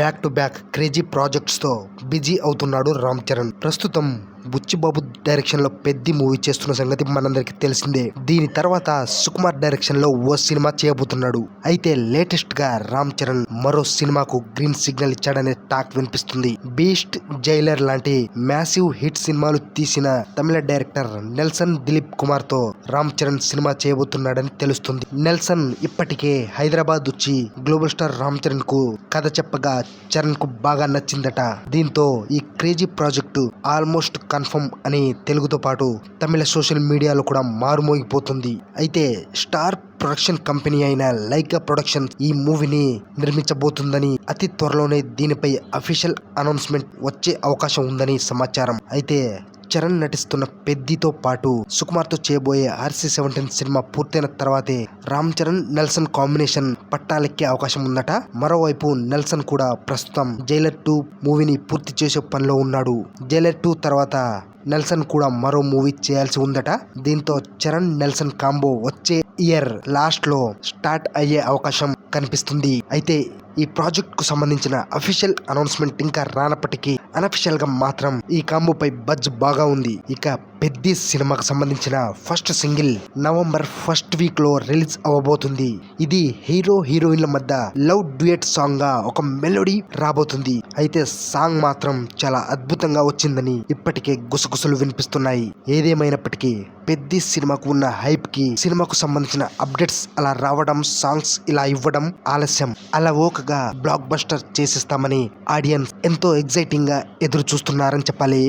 Back to back crazy ప్రాజెక్ట్స్తో busy అవుతున్నాడు రామ్ చరణ్. ప్రస్తుతం బుచ్చిబాబు డైరెక్షన్లో పెద్ద మూవీ చేస్తున్న సంగతి మనందరికి తెలిసిందే. దీని తర్వాత సుకుమార్ డైరెక్షన్లో ఓ సినిమా చేయబోతున్నాడు. అయితే లేటెస్ట్గా రామ్ చరణ్ మరో సినిమాకు గ్రీన్ సిగ్నల్ ఇచ్చాడనే టాక్ వినిపిస్తుంది. బీస్ట్ జైలర్ లాంటి మ్యాసివ్ హిట్ సినిమాలు తీసిన తమిళ డైరెక్టర్ నెల్సన్ దిలీప్ కుమార్తో రామ్ చరణ్ సినిమా చేయబోతున్నాడని తెలుస్తుంది. నెల్సన్ ఇప్పటికే హైదరాబాద్ వచ్చి గ్లోబల్ స్టార్ రామ్ చరణ్కు కథ చెప్పగా చరణ్కు బాగా నచ్చిందట. దీంతో ఈ క్రేజీ ప్రాజెక్టు ఆల్మోస్ట్ కన్ఫర్మ్ అని తెలుగుతో పాటు తమిళ సోషల్ మీడియాలో కూడా మారుమోగిపోతుంది. అయితే స్టార్ ప్రొడక్షన్ కంపెనీ అయిన లైకా ప్రొడక్షన్ ఈ మూవీని నిర్మించబోతుందని అతి త్వరలోనే దీనిపై అఫీషియల్ అనౌన్స్మెంట్ వచ్చే అవకాశం ఉందని సమాచారం. అయితే చరణ్ నటిస్తున్న పెద్దితో పాటు సుకుమార్తో చేయబోయే ఆర్సీ సెవెంటీన్ సినిమా పూర్తయిన తర్వాతే రామ్ చరణ్ నెల్సన్ కాంబినేషన్ పట్టాలెక్కే అవకాశం ఉందట. మరోవైపు నెల్సన్ కూడా ప్రస్తుతం జైలర్ టూ మూవీని పూర్తి చేసే పనిలో ఉన్నాడు. జైలర్ టూ తర్వాత నెల్సన్ కూడా మరో మూవీ చేయాల్సి ఉందట. దీంతో చరణ్ నెల్సన్ కాంబో వచ్చే ఇయర్ లాస్ట్లో స్టార్ట్ అయ్యే అవకాశం కనిపిస్తుంది. అయితే ఈ ప్రాజెక్ట్కు సంబంధించిన అఫీషియల్ అనౌన్స్మెంట్ ఇంకా రానప్పటికీ అనఫిషియల్గా మాత్రం ఈ కాంబోపై బజ్ బాగా ఉంది. ఇక పెద్ద సినిమాకు సంబంధించిన ఫస్ట్ సింగిల్ నవంబర్ ఫస్ట్ వీక్లో రిలీజ్ అవ్వబోతుంది. ఇది హీరో హీరోయిన్ల మధ్య లవ్ డ్యూయట్ సాంగ్గా ఒక మెలోడీ రాబోతుంది. అయితే సాంగ్ మాత్రం చాలా అద్భుతంగా వచ్చిందని ఇప్పటికే గుసగుసలు వినిపిస్తున్నాయి. ఏదేమైనప్పటికీ పెద్ద సినిమాకు ఉన్న హైప్కి సినిమాకు సంబంధించిన అప్డేట్స్ అలా రావడం సాంగ్స్ ఇలా ఇవ్వడం ఆలస్యం. అలా ఓకగా బ్లాక్ బస్టర్ చేసేస్తామని ఆడియన్స్ ఎంతో ఎగ్జైటింగ్గా ఎదురు చూస్తున్నారని చెప్పాలి.